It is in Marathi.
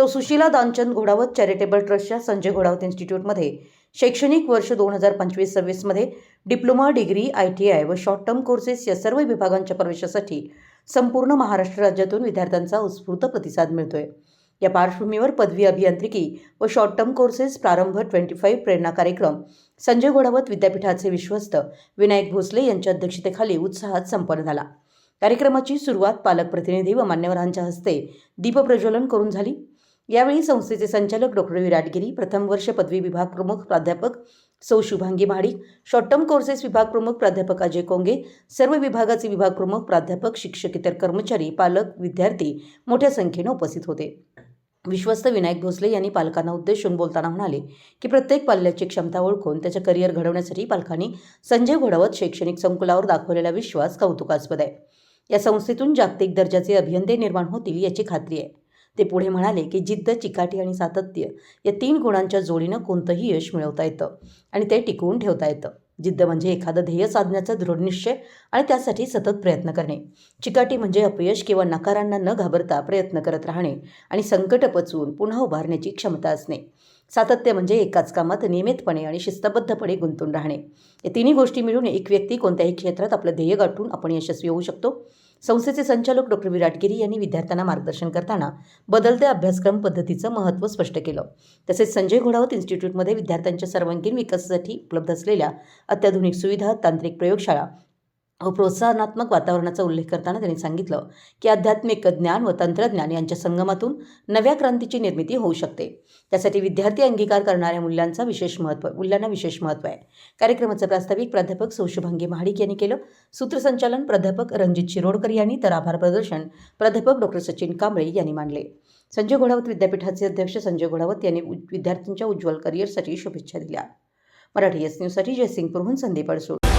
सौ सुशीला दानचंद घोडावत चॅरिटेबल ट्रस्टच्या संजय घोडावत इन्स्टिट्यूटमध्ये शैक्षणिक वर्ष दोन हजार पंचवीस सव्वीसमध्ये diploma degree I T I व शॉर्ट टर्म कोर्सेस या सर्व विभागांच्या प्रवेशासाठी संपूर्ण महाराष्ट्र राज्यातून विद्यार्थ्यांचा उत्स्फूर्त प्रतिसाद मिळतोय. या पार्श्वभूमीवर पदवी अभियांत्रिकी व शॉर्ट टर्म कोर्सेस प्रारंभ ट्वेंटी फाईव्ह प्रेरणा कार्यक्रम संजय घोडावत विद्यापीठाचे विश्वस्त विनायक भोसले यांच्या अध्यक्षतेखाली उत्साहात संपन्न झाला. कार्यक्रमाची सुरुवात पालक प्रतिनिधी व मान्यवरांच्या हस्ते दीपप्रज्वलन करून झाली. यावेळी संस्थेचे संचालक डॉक्टर विराटगिरी प्रथम वर्ष पदवी विभाग प्रमुख प्राध्यापक सौ Shubhangi Mahadik short term courses विभाग प्रमुख प्राध्यापक अजय कोंगे सर्व विभागाचे विभाग प्रमुख प्राध्यापक शिक्षक इतर कर्मचारी पालक विद्यार्थी मोठ्या संख्येने उपस्थित होते. विश्वस्त विनायक भोसले यांनी पालकांना उद्देशून बोलताना म्हणाले की प्रत्येक पाल्याची क्षमता ओळखून त्याचं करिअर घडवण्यासाठी पालकांनी संजय घोडावत शैक्षणिक संकुलावर दाखवलेला विश्वास कौतुकास्पद आहे. या संस्थेतून जागतिक दर्जाचे अभियंते निर्माण होतील याची खात्री आहे. ते पुढे म्हणाले की जिद्द चिकाटी आणि सातत्य या तीन गुणांच्या जोडीनं कोणतंही यश मिळवता येतं आणि ते टिकवून ठेवता येतं. जिद्द म्हणजे एखादं ध्येय साधण्याचा दृढनिश्चय आणि त्यासाठी सतत प्रयत्न करणे. चिकाटी म्हणजे अपयश किंवा नकारांना न घाबरता प्रयत्न करत राहणे आणि संकट पचवून पुन्हा उभारण्याची क्षमता असणे. सातत्य म्हणजे एकाच कामात नियमितपणे आणि शिस्तबद्धपणे गुंतून राहणे. या तिन्ही गोष्टी मिळून एक व्यक्ती कोणत्याही क्षेत्रात आपलं ध्येय गाठून आपण यशस्वी होऊ शकतो. संस्थेचे संचालक डॉक्टर विराटगिरी यांनी विद्यार्थ्यांना मार्गदर्शन करताना बदलत्या अभ्यासक्रम पद्धतीचं महत्त्व स्पष्ट केलं. तसेच संजय घोडावत इन्स्टिट्यूटमध्ये विद्यार्थ्यांच्या सर्वांगीण विकासासाठी उपलब्ध असलेल्या अत्याधुनिक सुविधा तांत्रिक प्रयोगशाळा व प्रोत्साहनात्मक वातावरणाचा उल्लेख करताना त्यांनी सांगितलं की आध्यात्मिक ज्ञान व तंत्रज्ञान यांच्या संगमातून नव्या क्रांतीची निर्मिती होऊ शकते. त्यासाठी विद्यार्थी अंगीकार करणाऱ्या मूल्यांचा विशेष महत्त्व मूल्यांना विशेष महत्त्व आहे. कार्यक्रमाचं प्रास्ताविक प्राध्यापक सौशुभांगी महाडिक यांनी केलं. सूत्रसंचालन प्राध्यापक रणजित शिरोडकर यांनी तर आभार प्रदर्शन प्राध्यापक डॉक्टर सचिन कांबळे यांनी मांडले. संजय घोडावत विद्यापीठाचे अध्यक्ष संजय घोडावत यांनी उ- विद्यार्थ्यांच्या उज्ज्वल करिअरसाठी शुभेच्छा दिल्या. मराठी एस न्यूजसाठी जयसिंगपूरहून संदीप अडसूळ.